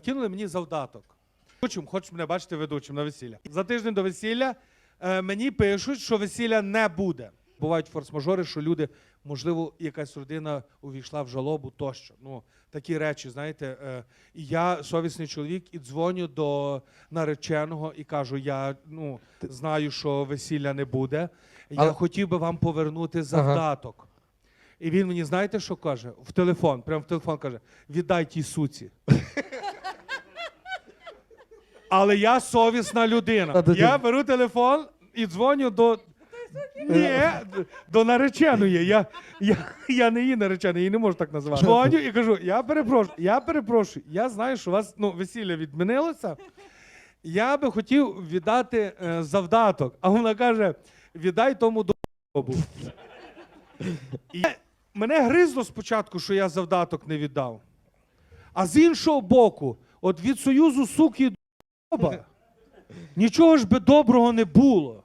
Кинули мені завдаток. Ведучим, хочеш мене бачити ведучим на весілля. За тиждень до весілля е, мені пишуть, що весілля не буде. Бувають форс-мажори, що люди, можливо, якась родина увійшла в жалобу тощо. Ну, такі речі, знаєте. Е, і я совісний чоловік і дзвоню до нареченого і кажу: я ну, знаю, що весілля не буде. Я Але- хотів би вам повернути завдаток. І він мені, знаєте, що каже? В телефон, прямо в телефон каже: віддай тій суці. Але я совісна людина. Я беру телефон і дзвоню до. Ні, до нареченої. Я, я, я не її наречена, її не можу так називати. Дзвоню і кажу: я перепрошую, я перепрошую, я знаю, що у вас ну, весілля відмінилося. Я би хотів віддати е, завдаток. А вона каже: віддай тому. І мене гризло спочатку, що я завдаток не віддав. А з іншого боку, от від союзу суки нічого ж би доброго не було.